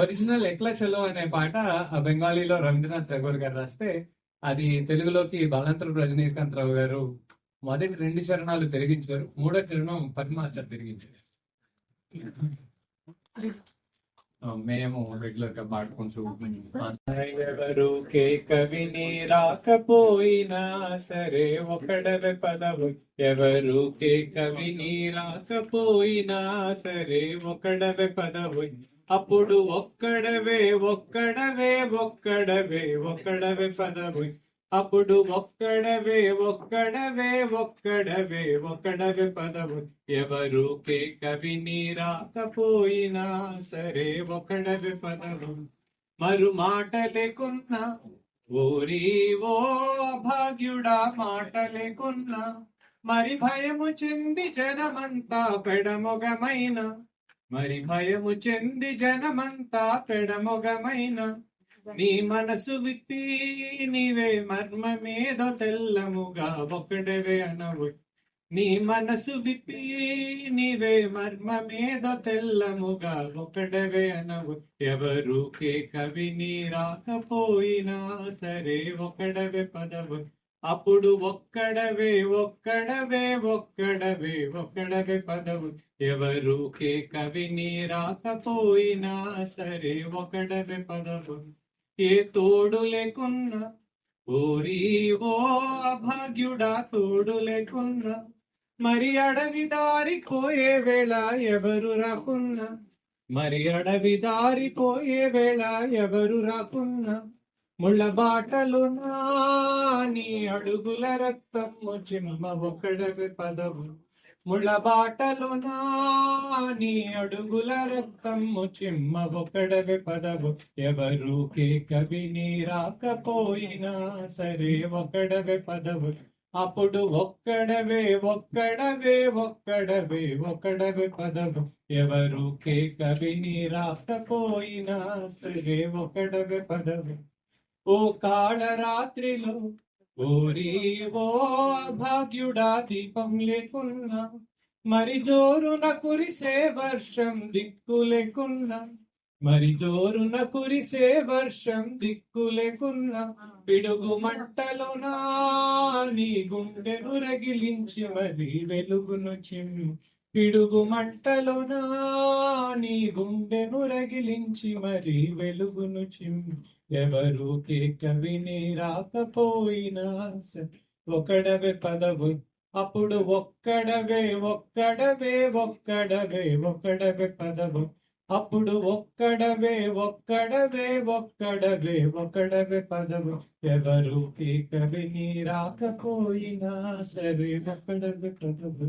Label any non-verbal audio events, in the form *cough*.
Original *laughs* ఎక్లా చలో అనే పాట బెంగాలీలో రవీంద్రనాథ్ ఠాగూర్ గారు రాస్తే అది తెలుగులోకి బలంతరం రజనీకాంత్ రావు గారు మొదటి రెండు చరణాలు తిరిగించారు. మూడో చరణం పని మాస్టర్ తిరిగించారు. మేము రెగ్యులర్గా పాడుకుంటూ ఎవరు కే కవిని రాకపోయినా సరే ఒకడవే పదవు. ఎవరు కే కవిని రాకపోయినా సరే ఒకడవే పదవు. అప్పుడు ఒక్కడవే ఒక్కడవే ఒక్కడవే ఒక్కడవే పదవు. అప్పుడు ఒక్కడవే ఒక్కడవే ఒక్కడవే ఒక్కడవే పదవు ఎవరు కే కవిని రాకపోయినా సరే ఒక్కడవే పదవు మరు మాట లేకున్నా ఓరి ఓ భాగ్యుడా మాట లేకున్నా మరి భయము చెంది జనమంతా పెడమొగమైన మరి భయము చెంది జనమంతా పెడమొగమైన నీ మనసు విప్పి నీవే మర్మమేదో తెల్లముగా ఒకడవే అనవు. నీ మనసు విప్పి నీవే మర్మమేదో తెల్లముగా ఒకడవే అనవు. ఎవరు కే కవిని రాకపోయినా సరే ఒకడవే పదవు. అప్పుడు ఒక్కడవే ఒక్కడవే ఒక్కడవే ఒక్కడవే పదవు. ఎవరు కే కవిని రాకపోయినా సరే ఒకడవే పదవు. ఏ తోడు లేకున్నా ఓరి ఓ అభాగ్యుడా తోడు లేకున్నా మరి అడవి దారి పోయే వేళ ఎవరు రాకున్నా మరి అడవి దారి పోయే వేళ ఎవరు రాకున్నా ముళ్ళ బాటలు నా నీ అడుగుల రక్తం చిమ్మ ఒకడవి పదవు. ముళ్ళ బాటలు నా నీ అడుగుల రక్తము చిమ్మ ఒకడవి పదవు. ఎవరు కవి నీ రాకపోయినా సరే ఒకడవి పదవు. అప్పుడు ఒక్కడవే ఒక్కడవే ఒక్కడవే ఒక్కడవే పదవు. ఎవరు కే కవిని రాకపోయినా సరే ఒకడవే పదవు. ఓ కాళ రాత్రిలో ఓ భాగ్యుడా దీపం లేకున్నా మరి జోరున కురిసే వర్షం దిక్కు లేకున్నా మరి జోరున కురిసే వర్షం దిక్కు లేకున్నా పిడుగు మంటలోనా నీ గుండెను రగిలించి మరి వెలుగును చిమ్ము పిడుగు మంటలోనా నీ గుండెను రగిలించి మరి వెలుగును చిమ్మి. ఎవరు కే కవిని రాకపోయినా సరే ఒకడవే పదవు అప్పుడు ఒక్కడవే ఒక్కడవే ఒక్కడవే ఒక్కడవే పదవు. అప్పుడు ఒక్కడవే ఒక్కడవే ఒక్కడవే ఒక్కడవే పదవు. ఎవరు కే కవిని రాకపోయినా సరే ఒకడవే పదవు.